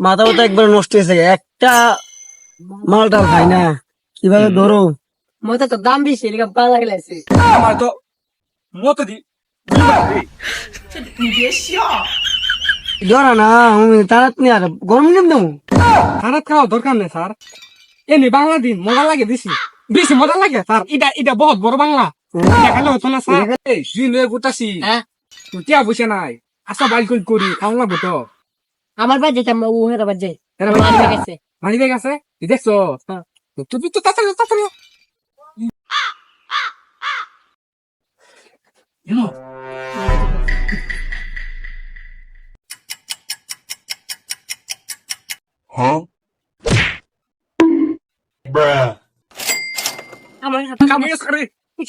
মাথা মাথা একবার নষ্ট হয়েছে একটা মালটাল খাই না। কীভাবে ধরো? মতো তো দাম বেশি এদিকে ভালো লাগছে আমার তো মতো দি ধরা না আমি তারাত নি আর গরম নিম দেবো। খারাপ খাওয়া দরকার নেই স্যার। এমনি বাংলা দিন মজা লাগে বেশি। বেশি মজা লাগে স্যার। এটা এটা বহুত বড় বাংলা। এটা খেলে হতো না স্যার। গুতাছি হ্যাঁ। টিয়া বসে নাই। আসা বাইল কই করি? খাওয়া লাগবো তো। আমার বাজে যেটা ও হেরা বাজে। হেরা বাজে গেছে। মারিবে গেছে? দেখছ? হ্যাঁ। তুমি তো তাড়াতাড়ি তাড়াতাড়ি। কামাই কামাই কামাই কামাই কামাই কামাই কামাই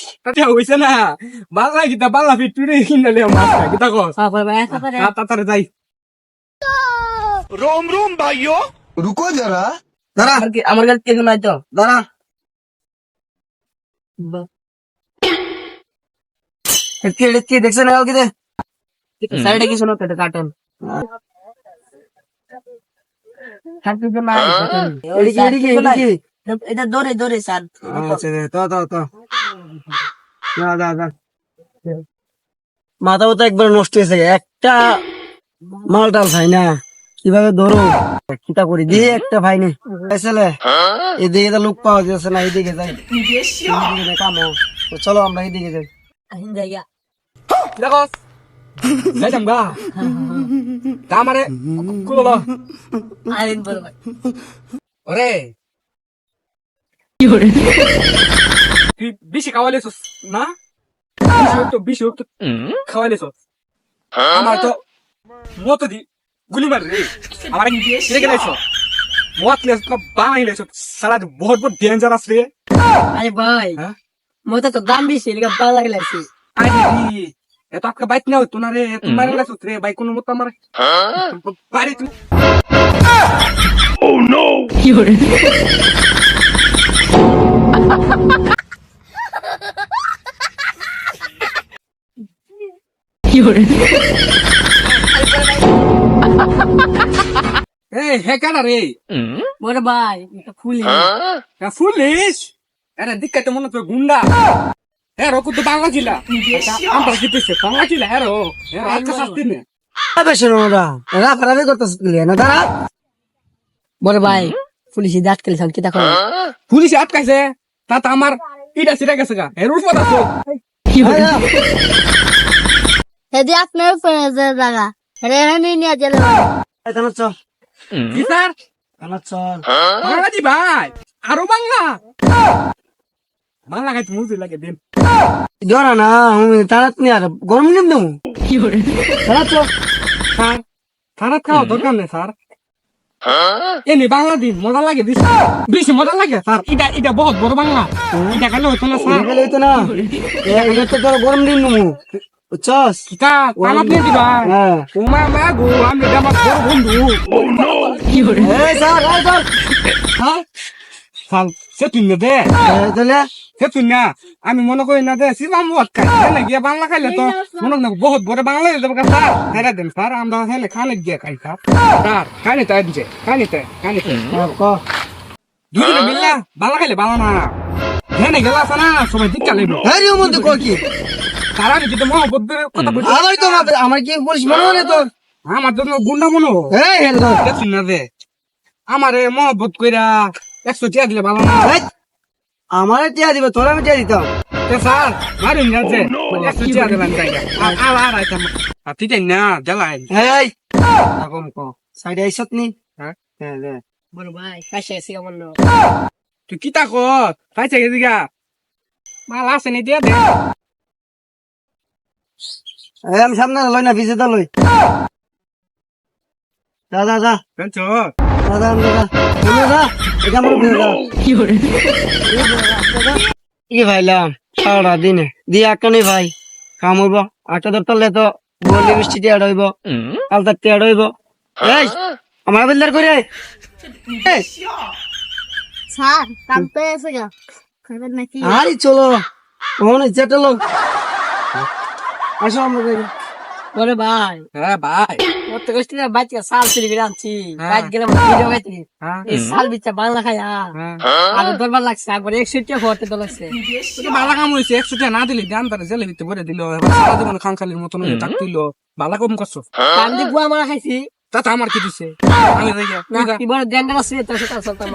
কামাই কামাই কামাই কামাই কামাই কামাই কামাই কামাই কামাই কামাই Kata tar dai. রুকো যারা। দাঁড়া। আমার কি আমার কাছে কিছু নাই তো দাঁড়া এটকে এটকে দেখছ না কাউকে? সাইডে কিছু না কেটে কাটেন। তো এদিকে এদিকে এটা ধরে ধরে স্যার। আচ্ছা তো তো তো। না দা দা মাথা মাথা একবার নষ্ট হয়েছে একটা মালটাল খাই না। কীভাবে ধরো। কিতা করি? দিয়ে একটা ভাই নে। ছেলে এদিকে তো লোক পাওয়া যাচ্ছে না এদিকে যাই। কামো তো চলো আমরা এদিকে যাই। জায়গা। ভাই? Bisi waktu bisi waktu kawale sos. আমার তো মতো দি গুলি মার রে। আমার কিরে গেলে সব মত লেস তো বানাই লেস সালা বহুত বহুত ডেঞ্জারাস রে। আরে ভাই হ্যাঁ? মতো তো দাম বেশি ভালো লাগছে। আই দি এত আপকা বাইক না হতো না রে তুমি মারে রে বাইক কোন মত আমার। বাড়ি তুমি এই হে কানা রে। বড় ভাই এটা খুলি পুলিশ আরে দিক্কা তো মনে তো গুন্ডা। হ্যাঁ রকু তো বাংলা ছিল? আমরা জিতেছে বাংলা ছিল? হ্যাঁ রো হ্যাঁ আজকে শাস্তি নে। বড় ভাই পুলিশে দাঁত কেলে কি দেখো? পুলিশ আটকাইছে তা তো আমার ইটা সিটা গেছে গা। এর উঠবো না তো যদি আপনার উপরে যে জায়গা রেহানি নিয়ে এখানে চল। কি স্যার এখানে চল। বাংলাজি ভাই আরও বাংলা? বাংলা খাইতে মুজি লাগে দিন। ধরা না আমি তারাত নি আর গরম নিম দেবো। দাঁড়া চল স্যার খারাপ খাওয়া দরকার নেই স্যার। এমনি বাংলা দিন মজা লাগে বেশি। বেশি মজা লাগে স্যার। এটা এটা বহুত বড় বাংলা। এটা খেলে হতো না স্যার। গেলে হইতো না। এটা তো গরম দিন নেব। বুঝছস তা তালাপ নিয়ে দিবা হ্যাঁ তোমার মা গো আমি আমার বড় বন্ধু এই স্যার এই স্যার হ্যাঁ সাল সে তুই না দে তাহলে সে তুই না আমি মনে করি না দে সিবাম মত খাই না গিয়ে বাংলা খাইলে তো মনে না বহুত বড় বাংলা হয়ে যাবে স্যার হ্যাঁ দেন স্যার আমরা হেলে খানে গিয়ে খাই স্যার স্যার খানে তাই দিছে খানে তাই খানে তাই হ্যাঁ, ক দুজনে মিললা বাংলা খাইলে বাংলা না হ্যাঁ গেলা আছে না সবাই দিকটা লাগবে এই রে কি তারা আমি যদি মহব্বতের কথা বলি। আমার তো আমার- আমার কি বলিস মনে হয় তোর? আমার জন্য গুন্ডা মনে হয় এই না দে। আমারে মহব্বত কইরা একশো টিয়া দিলে ভালো না। এই, আমার টিয়া দিবে তোর আমি টিয়া দিতাম। স্যার মারি যাচ্ছে একশো টিয়া দিলাম তাই আর আর আর আইতাম। আর তুই তাই না জ্বালাই এই। এখন ক। সাইডে আইসত নি হ্যাঁ? হ্যাঁ দে। বড় ভাই কাছে তুই কি তা কর? গেছি গা। মাল আছে নি দিয়া দে। আমি সামনে লই না পিছে দা লই। যা যা যা। যা যা এটা আমার বিয়ে যা কি ভাইলাম সারা দিনে। দিয়ে ভাই কাম হইব। আটটা ধরতালে তো বলি বৃষ্টি টিয়া হইব। আলতার টিয়া হইব। এই আমার বিল্ডার করে এই। স্যার কাম তো এসে গা। খাবেন নাকি? আরে চলো ওখানে চেটালো আসো আমরা বড় ভাই। হ্যাঁ ভাই। ওর তো কষ্ট বাইক সাল চুরি করে আনছি। হ্যাঁ। বাইক গেলাম ভিডিও গাইতে হ্যাঁ। এই সাল বিচ্ছা বাংলা খাই হ্যাঁ। আর দরবার লাগছে একবার একশো টাকা ভরতে তো লাগছে। বালা কাম হয়েছে একশো টাকা না দিলি গান তারা জেলে দিতে বলে দিল। সারা জীবন মতন হয়ে ডাক দিল। বালা কম করছ। আমি দিয়ে গুয়া মারা খাইছি। তা তো আমার কি দিছে? আমি না কি বড় ড্যান্ডার আছে তোর সাথে চলতাম